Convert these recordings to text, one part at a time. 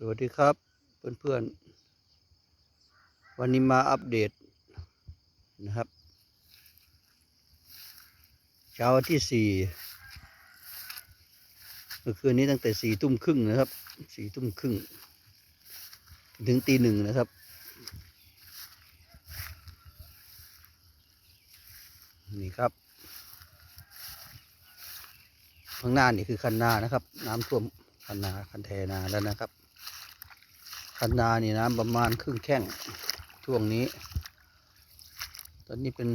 สวัสดีครับเพื่อนๆ วันนี้มาอัปเดตนะครับเช้าวันที่สี่เมื่อคืนนี้ตั้งแต่สี่ทุ่มครึ่งนะครับสี่ทุ่มครึ่ง ถึงตีหนึ่งนะครับ นี่ครับ ข้างหน้านี่คือคันนานะครับ น้ำท่วมคันนาคันแทนาแล้วนะครับ คันนานี่น้ำประมาณครึ่งแข้งช่วงนี้ ตอนนี้เป็น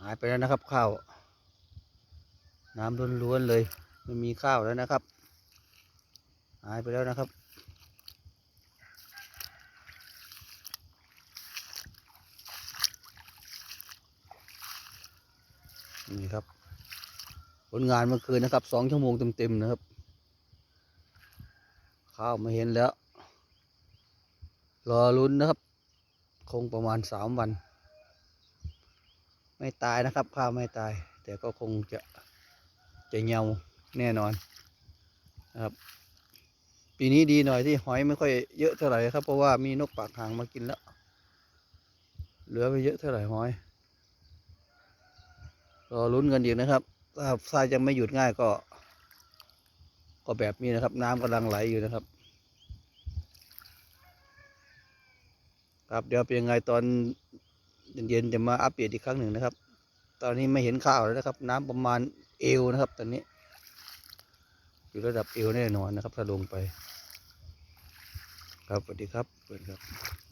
หายไปแล้วนะครับข้าว น้ำล้วนๆเลยไม่มีข้าวแล้วนะครับ หายไปแล้วนะครับนี่ครับ ลงานเมื่อคืนนะครับสองชั่วโมงเต็มๆนะครับ ข้าวมาเห็นแล้ว รอลุ้นนะครับ คงประมาณสามวัน ไม่ตายนะครับ ข้าวไม่ตาย แต่ก็คงจะจะเงาแน่นอนนะครับ ปีนี้ดีหน่อยที่หอยไม่ค่อยเยอะเท่าไหร่ครับ เพราะว่ามีนกปากหางมากินแล้ว เหลือไม่เยอะเท่าไหร่หอย รอลุ้นกันอีกนะครับ ถ้าทรายยังไม่หยุดง่ายก็ ก็แบบนี้นะครับ น้ำกำลังไหลอยู่นะครับ ครับเดี๋ยวเป็นยังไงตอนเย็นๆจะมาอัปเดตอีกครั้งหนึ่งนะครับ ตอนนี้ไม่เห็นข้าวแล้วนะครับ น้ำประมาณเอวนะครับ ตอนนี้ อยู่ระดับเอวแน่นอนนะครับ ถ้าลงไป ครับสวัสดีครับเปิดครับ